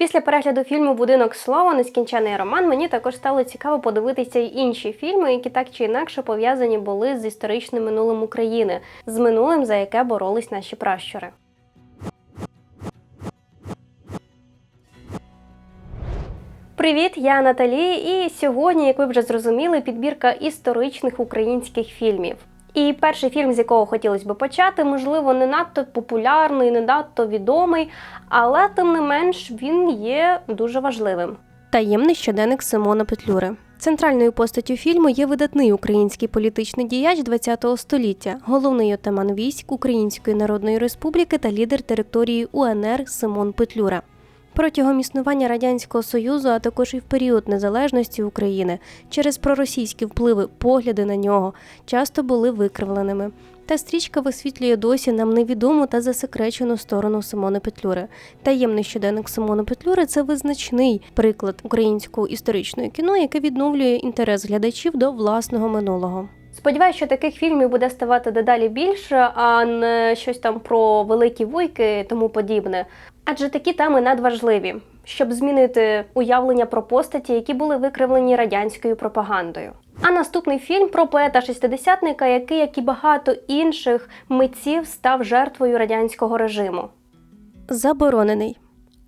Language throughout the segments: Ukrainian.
Після перегляду фільму Будинок слова нескінчений роман мені також стало цікаво подивитися й інші фільми, які так чи інакше пов'язані були з історичним минулим України, з минулим, за яке боролись наші пращури. Привіт, я Наталі, і сьогодні, як ви вже зрозуміли, підбірка історичних українських фільмів. І перший фільм, з якого хотілося б почати, можливо, не надто популярний, не надто відомий, але тим не менш він є дуже важливим. Таємний щоденник Симона Петлюри. Центральною постаттю фільму є видатний український політичний діяч ХХ століття, головний отаман військ Української Народної Республіки та лідер території УНР Симон Петлюра. Протягом існування радянського союзу, а також і в період незалежності України, через проросійські впливи, погляди на нього часто були викривленими. Та стрічка висвітлює досі нам невідому та засекречену сторону Симона Петлюри. Таємний щоденник Симона Петлюри це визначний приклад українського історичного кіно, яке відновлює інтерес глядачів до власного минулого. Сподіваюся, що таких фільмів буде ставати дедалі більше, а не щось там про великі вуйки тому подібне. Адже такі теми надважливі, щоб змінити уявлення про постаті, які були викривлені радянською пропагандою. А наступний фільм про поета-шістидесятника, який, як і багато інших митців, став жертвою радянського режиму. Заборонений.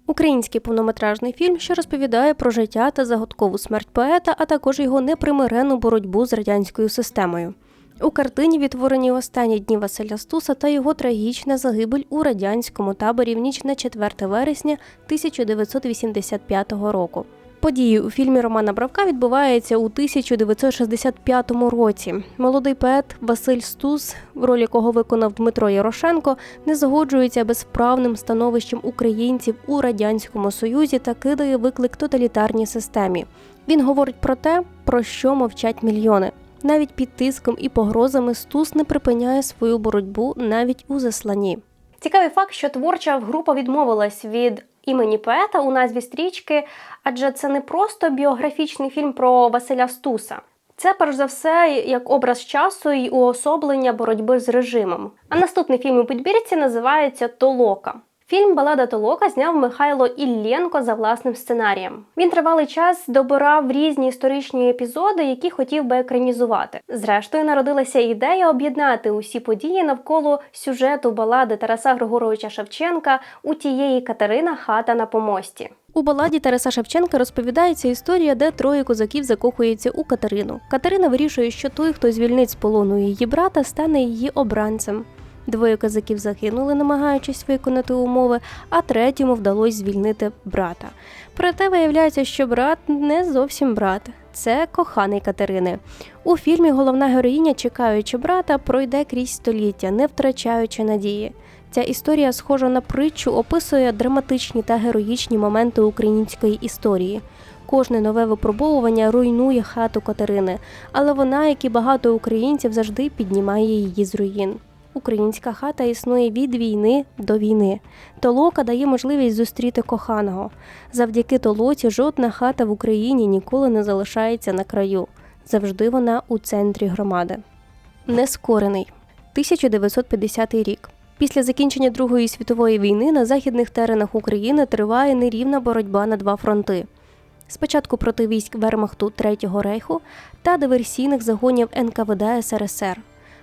Український повнометражний фільм, що розповідає про життя та загадкову смерть поета, а також його непримиренну боротьбу з радянською системою. У картині відтворені останні дні Василя Стуса та його трагічна загибель у радянському таборі в ніч на 4 вересня 1985 року. Події у фільмі Романа Бравка відбуваються у 1965 році. Молодий поет Василь Стус, в ролі якого виконав Дмитро Ярошенко, не згоджується безправним становищем українців у радянському союзі та кидає виклик тоталітарній системі. Він говорить про те, про що мовчать мільйони. Навіть під тиском і погрозами Стус не припиняє свою боротьбу навіть у засланні. Цікавий факт, що творча група відмовилась від імені поета у назві стрічки, адже це не просто біографічний фільм про Василя Стуса. Це перш за все як образ часу і уособлення боротьби з режимом. А наступний фільм у підбірці називається Толока. Фільм Балада Толока зняв Михайло Ілленко за власним сценарієм. Він тривалий час добирав різні історичні епізоди, які хотів би екранізувати. Зрештою, народилася ідея об'єднати усі події навколо сюжету балади Тараса Григоровича Шевченка у тієї Катерина хата на помості. У баладі Тараса Шевченка розповідається історія, де троє козаків закохуються у Катерину. Катерина вирішує, що той, хто звільнить з полону її брата, стане її обранцем. Двоє козаків загинули, намагаючись виконати умови, а третьому вдалося звільнити брата. Проте виявляється, що брат не зовсім брат. Це коханий Катерини. У фільмі головна героїня, чекаючи брата, пройде крізь століття, не втрачаючи надії. Ця історія, схожа на притчу, описує драматичні та героїчні моменти української історії. Кожне нове випробовування руйнує хату Катерини, але вона, як і багато українців, завжди піднімає її з руїн. Українська хата існує від війни до війни. Толока дає можливість зустріти коханого. Завдяки толоці жодна хата в Україні ніколи не залишається на краю. Завжди вона у центрі громади. Нескорений 1950 рік. Після закінчення Другої світової війни на західних теренах України триває нерівна боротьба на два фронти. Спочатку проти військ Вермахту Третього рейху та диверсійних загонів НКВД СРСР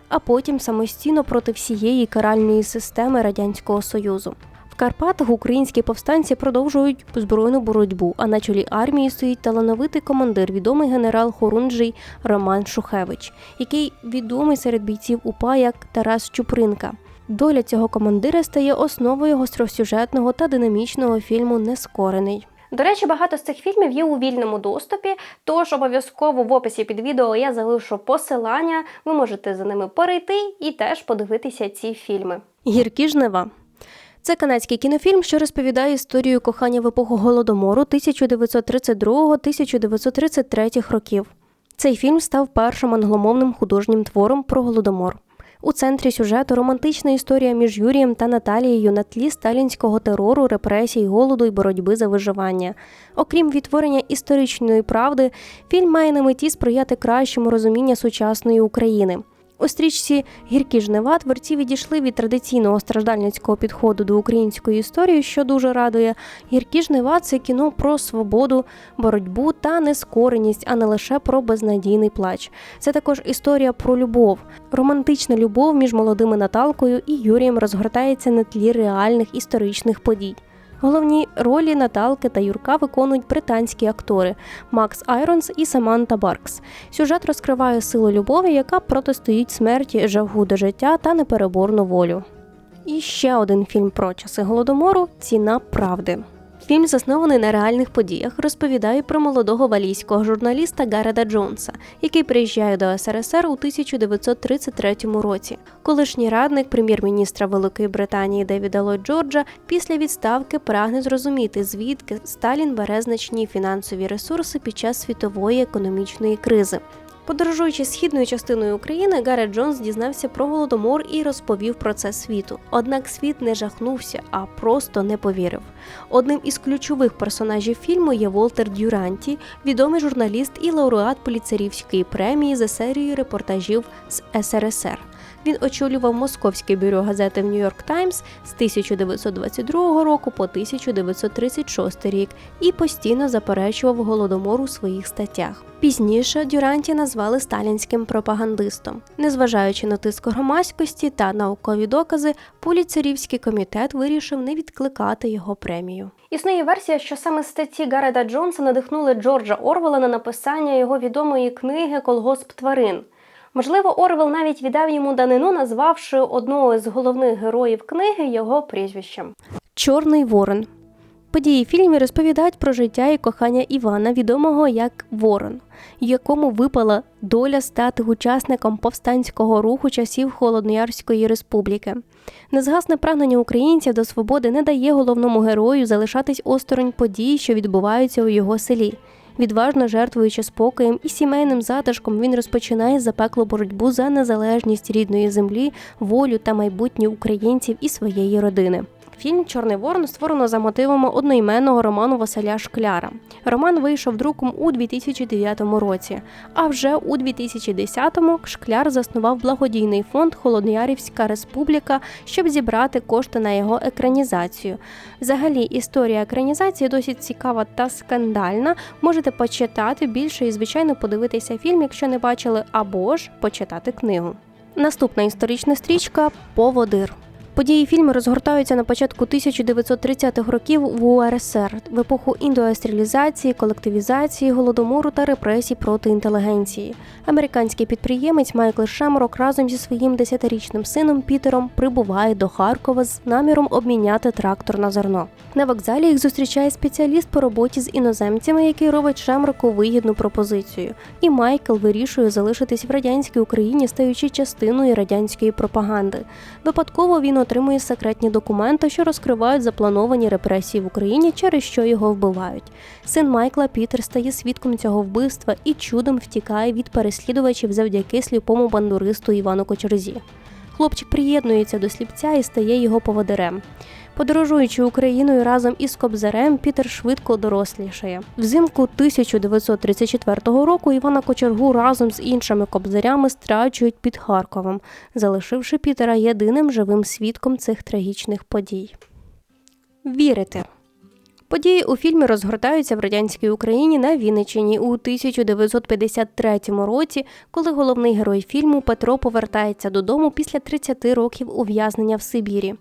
а потім самостійно проти всієї каральної системи радянського союзу. В Карпатах українські повстанці продовжують збройну боротьбу. А на чолі армії стоїть талановитий командир, відомий генерал Хорунжий Роман Шухевич, який відомий серед бійців УПА як Тарас Чупринка. Доля цього командира стає основою гостросюжетного та динамічного фільму Нескорений. До речі, багато з цих фільмів є у вільному доступі, тож обов'язково в описі під відео я залишу посилання. Ви можете за ними перейти і теж подивитися ці фільми. Гіркі жнива. Це канадський кінофільм, що розповідає історію кохання в епоху голодомору 1932-1933 років. Цей фільм став першим англомовним художнім твором про голодомор. У центрі сюжету романтична історія між Юрієм та Наталією на тлі сталінського терору, репресій, голоду і боротьби за виживання. Окрім відтворення історичної правди, фільм має на меті сприяти кращому розумінню сучасної України. У стрічці Гіркі жнива творці відійшли від традиційного страждальницького підходу до української історії, що дуже радує. Гіркі жнива це кіно про свободу, боротьбу та нескореність, а не лише про безнадійний плач. Це також історія про любов. Романтична любов між молодими Наталкою і Юрієм розгортається на тлі реальних історичних подій. Головні ролі Наталки та Юрка виконують британські актори Макс Айронс і Саманта Баркс. Сюжет розкриває силу любові, яка протистоїть смерті, жагу до життя та непереборну волю. І ще один фільм про часи голодомору Ціна правди. Фільм, заснований на реальних подіях, розповідає про молодого валійського журналіста Гареда Джонса, який приїжджає до СРСР у 1933 році. Колишній радник прем'єр-міністра Великої Британії Девіда Ллойд Джорджа після відставки прагне зрозуміти, звідки Сталін бере значні фінансові ресурси під час світової економічної кризи. Подорожуючи східною частиною України, Гаррет Джонс дізнався про голодомор і розповів про це світу. Однак світ не жахнувся, а просто не повірив. Одним із ключових персонажів фільму є Волтер Дюранті, відомий журналіст і лауреат поліцерівської премії за серією репортажів з СРСР. Він очолював московське бюро газети в Нью-Йорк Таймс з 1922 року по 1936 рік і постійно заперечував голодомор у своїх статтях. Пізніше Дюранті назвали сталінським пропагандистом. Незважаючи на тиск громадськості та наукові докази, поліцерівський комітет вирішив не відкликати його премію. Існує версія, що саме статті Гареда Джонса надихнули Джорджа Орвела на написання його відомої книги Колгосп тварин. Можливо, Орвел навіть віддав йому данину, назвавши одного з головних героїв книги його прізвищем. Чорний Ворон. Події фільмі розповідають про життя і кохання Івана, відомого як Ворон, якому випала доля стати учасником повстанського руху часів Холодноярської республіки. Незгасне прагнення українців до свободи не дає головному герою залишатись осторонь подій, що відбуваються у його селі. Відважно жертвуючи спокоєм і сімейним затишком, він розпочинає запеклу боротьбу за незалежність рідної землі, волю та майбутнє українців і своєї родини. Фільм Чорний Ворон створено за мотивами одноіменного роману Василя Шкляра. Роман вийшов друком у 2009 році. А вже у 2010-му Шкляр заснував благодійний фонд Холодноярівська Республіка, щоб зібрати кошти на його екранізацію. Взагалі, історія екранізації досить цікава та скандальна. Можете почитати більше і, звичайно, подивитися фільм, якщо не бачили, або ж почитати книгу. Наступна історична стрічка Поводир. Події фільму розгортаються на початку 1930-х років в УРСР в епоху індустріалізації, колективізації, голодомору та репресій проти інтелігенції. Американський підприємець Майкл Шемрок разом зі своїм десятирічним сином Пітером прибуває до Харкова з наміром обміняти трактор на зерно. На вокзалі їх зустрічає спеціаліст по роботі з іноземцями, який робить Шемроку вигідну пропозицію. І Майкл вирішує залишитись в радянській Україні, стаючи частиною радянської пропаганди. Випадково він отримує секретні документи, що розкривають заплановані репресії в Україні, через що його вбивають. Син Майкла Пітер стає свідком цього вбивства і чудом втікає від переслідувачів завдяки сліпому бандуристу Івану Кочерзі. Хлопчик приєднується до сліпця і стає його поводирем. Подорожуючи Україною разом із Кобзарем, Пітер швидко дорослішає. Взимку 1934 року Івана Кочергу разом з іншими кобзарями страчують під Харковом, залишивши Пітера єдиним живим свідком цих трагічних подій. Вірити. Події у фільмі розгортаються в радянській Україні на Вінниччині у 1953 році, коли головний герой фільму Петро повертається додому після 30 років ув'язнення в Сибірі.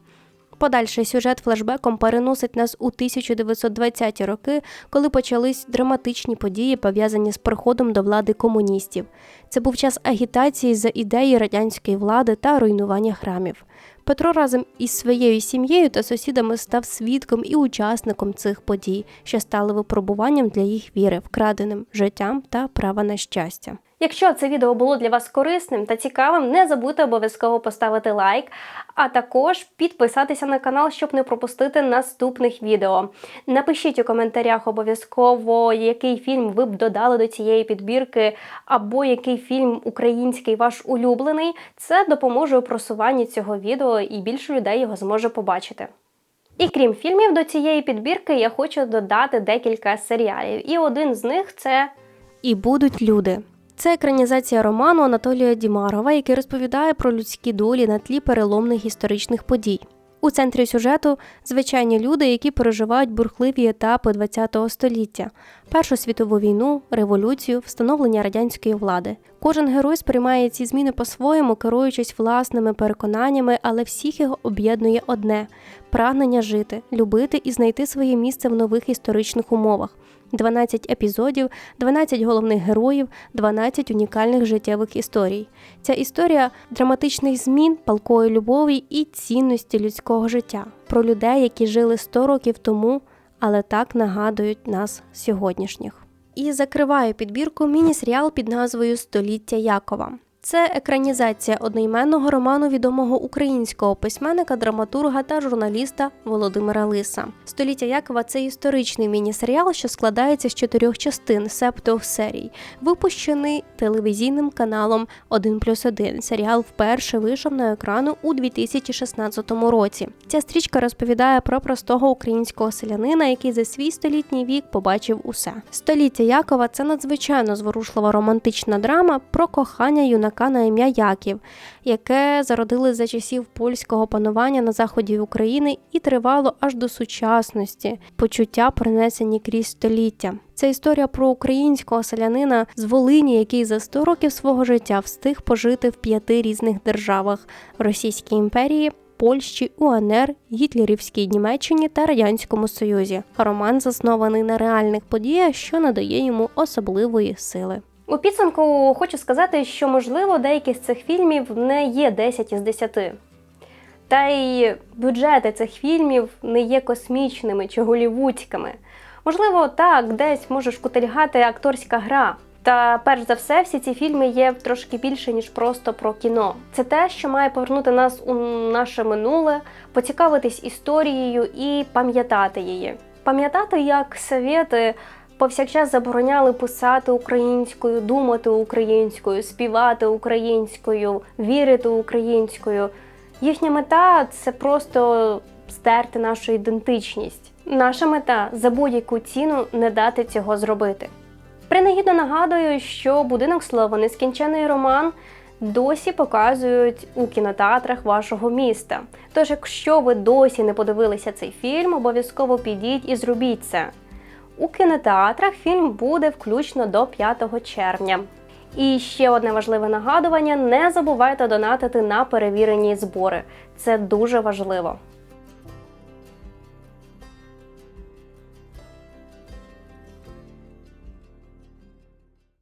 Подальший сюжет флешбеком переносить нас у 1920-ті роки, коли почались драматичні події, пов'язані з приходом до влади комуністів. Це був час агітації за ідеї радянської влади та руйнування храмів. Петро разом із своєю сім'єю та сусідами став свідком і учасником цих подій, що стали випробуванням для їх віри, вкраденим життям та права на щастя. Якщо це відео було для вас корисним та цікавим, не забудьте обов'язково поставити лайк, а також підписатися на канал, щоб не пропустити наступних відео. Напишіть у коментарях обов'язково, який фільм ви б додали до цієї підбірки, або який фільм український ваш улюблений. Це допоможе у просуванні цього відео і більше людей його зможе побачити. І крім фільмів, до цієї підбірки я хочу додати декілька серіалів. І один з них це І будуть люди. Це екранізація роману Анатолія Дімарова, який розповідає про людські долі на тлі переломних історичних подій. У центрі сюжету звичайні люди, які переживають бурхливі етапи ХХ століття, Першу світову війну, революцію, встановлення радянської влади. Кожен герой сприймає ці зміни по-своєму, керуючись власними переконаннями, але всіх його об'єднує одне прагнення жити, любити і знайти своє місце в нових історичних умовах. 12 епізодів, 12 головних героїв, 12 унікальних життєвих історій. Ця історія драматичних змін, палкої любові і цінності людського життя про людей, які жили 100 років тому, але так нагадують нас сьогоднішніх. І закриваю підбірку міні-серіал під назвою Століття Якова. Це екранізація одноіменного роману відомого українського письменника, драматурга та журналіста Володимира Лиса. Століття Якова це історичний міні-серіал, що складається з чотирьох частин, септо серій, випущений телевізійним каналом 1 плюс 1. Серіал вперше вийшов на екрану у 2016 році. Ця стрічка розповідає про простого українського селянина, який за свій столітній вік побачив усе. Століття Якова це надзвичайно зворушлива романтична драма про кохання юнака юнака на ім'я Яків, яке зародили за часів польського панування на заході України і тривало аж до сучасності, почуття принесені крізь століття. Це історія про українського селянина з Волині, який за 100 років свого життя встиг пожити в п'яти різних державах Російській імперії. Польщі, УНР, Гітлерівській Німеччині та Радянському Союзі. Роман заснований на реальних подіях, що надає йому особливої сили. У підсумку хочу сказати, що можливо деякі з цих фільмів не є 10 із 10. Та й бюджети цих фільмів не є космічними чи голівудськими. Можливо, так, десь може шкутильгати акторська гра. Та перш за все, всі ці фільми є трошки більше, ніж просто про кіно. Це те, що має повернути нас у наше минуле, поцікавитись історією і пам'ятати її. Пам'ятати, як совєти повсякчас забороняли писати українською, думати українською, співати українською, вірити українською. Їхня мета це просто стерти нашу ідентичність. Наша мета за будь-яку ціну не дати цього зробити. Принагідно нагадую, що будинок слова нескінчений роман досі показують у кінотеатрах вашого міста. Тож, якщо ви досі не подивилися цей фільм, обов'язково підіть і зробіть це. У кінотеатрах фільм буде включно до 5 червня. І ще одне важливе нагадування: не забувайте донатити на перевірені збори. Це дуже важливо.